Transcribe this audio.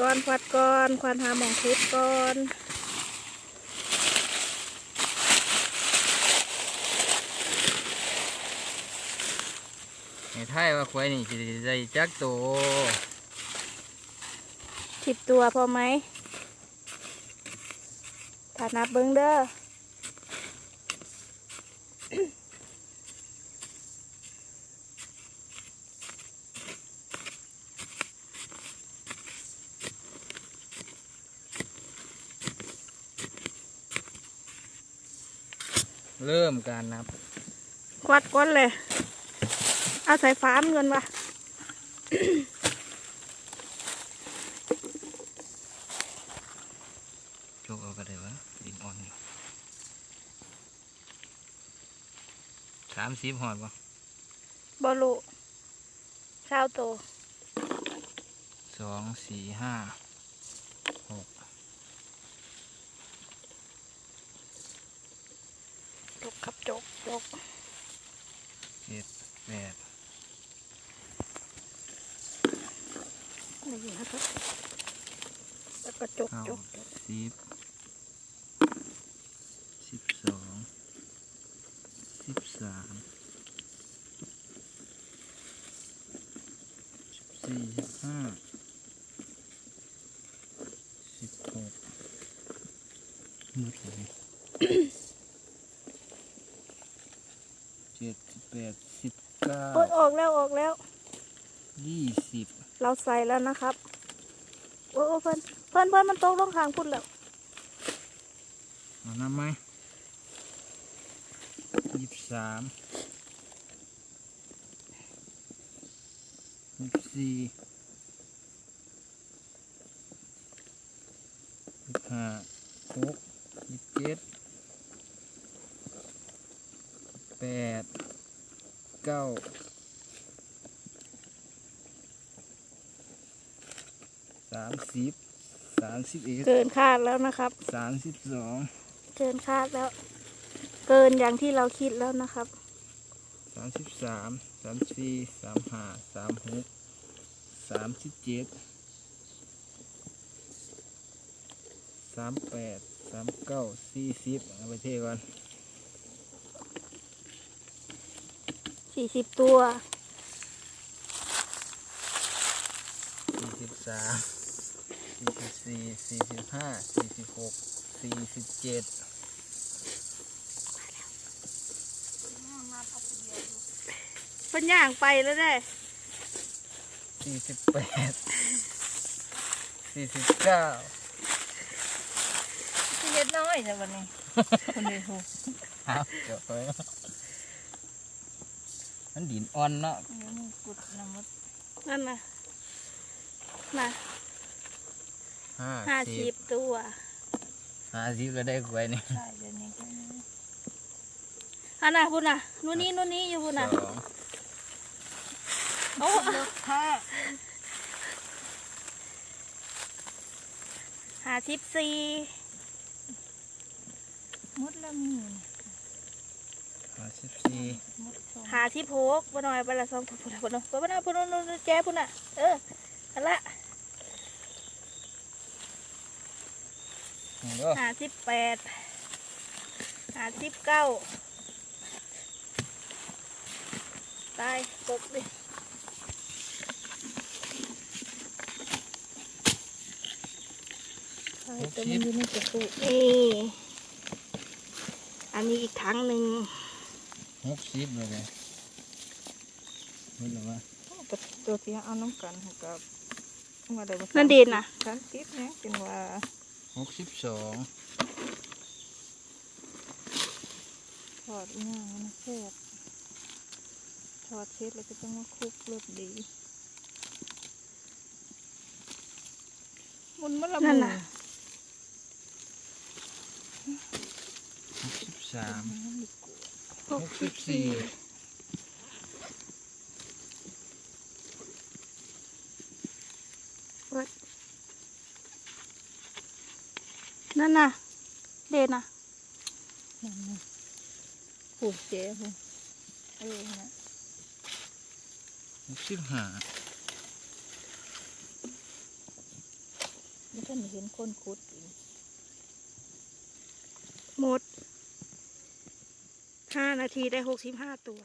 ก่อนควัดก่อนควานหาหมองคุดก่อนให้ทายว่าควายนี่สิได้จักโตสิบตัวพอไหมถ้านับเบิ้งเด้อ เริ่มการนับควัดก่อนเลย เอาใส่ฟ้ามเงินวะโจกเอาก็ได้วะดินอ่อนอยู่สามสิบหอดปะบอลูเช้าโตสองสี่ห้าหก จกขับจกจกเจ็ดแปดนี่นะครับ แล้วก็จกจกจกสิบสิบสองสิบสามสิบสี่สิบห้าสิบหกหมดเลย เจ็ดสิบแปดสิบเก้าโอ้ยออกแล้วออกแล้ว ยี่สิบเราใส่แล้วนะครับ โอ้ยโอ้ยเพิ่นเพิ่นเพิ่นมันตกลงข้างพุ่นแล้วเอาน้ำไหมยี่สิบสามยี่สิบสี่ยี่สิบห้าหกยี่สิบเจ็ดแป ดเก้าสามสิบสามสิบเอ็ดเกินคาดแล้วนะครับ สามสิบสองเกินคาดแล้ว เกินอย่างที่เราคิดแล้วนะครับสามสิบสามสามสี่สามห้าสามหกสามสิบเจ็ดสามแปดสามเก้าสี่สิบเอาไปเทก่อน สี่สิบตัวสี่สิบสามสี่สิบสี่สี่สิบห้าสี่สิบหกสี่สิบเจ็ดเป็นอย่างไปแล้วได้สี่สิบแปดสี่สิบเก้าเล็ดน้อยจ้ะวันนี้คนเดียวครับเดี๋ยวไป มันดินอ่อนเนาะเดี๋ยวมึงกุดน้ำมดนั่นนะนะห้าห้าสิสิบบตัวห้าสิบแล้วได้กล้วยนี่ใช่เดี๋ยวนี้ก็มีอันน่ะพุ่นน่ะนู่นนี่นู่นนี่อยู่พุ่นน่ะสองโอ้รถผ้าห้าสิบสี่มดละมีน หาสิบสี่หาที่พกบ่น่อยบ่ละสองพุ่นพุ่นพุ่นบ่น้อยพุ่นพุ่นแจพุ่นน่ะ เออนั่นละหาสิบแปดหาสิบเก้าตายตกดิตัวมันอยู่ในกระปุกนี่ อันนี้อีกครั้งหนึ่ง หกสิบเลยเลยไม่รู้ว่าตัวตัวที่เอาน้ำกันให้กับว่าได้บ่นั่นดีนะสามสิบเนี่ยเป็นว่าหกสิบสองทอดง่ายมันแซ่บทอดเสร็จแล้วก็ต้องมาคลุกรสดีมันมันละนั่มุนนน่ะหกสิบสาม หหกกสิสิบบสี่นั่นน่ะ เด่นน่ะนั่นน่ะโอ้เจ๊พุ่นเออนะหกสิบห้าไม่ท่านเห็นคนคุดอีกหมด ห้านาทีได้หกสิบห้าตัว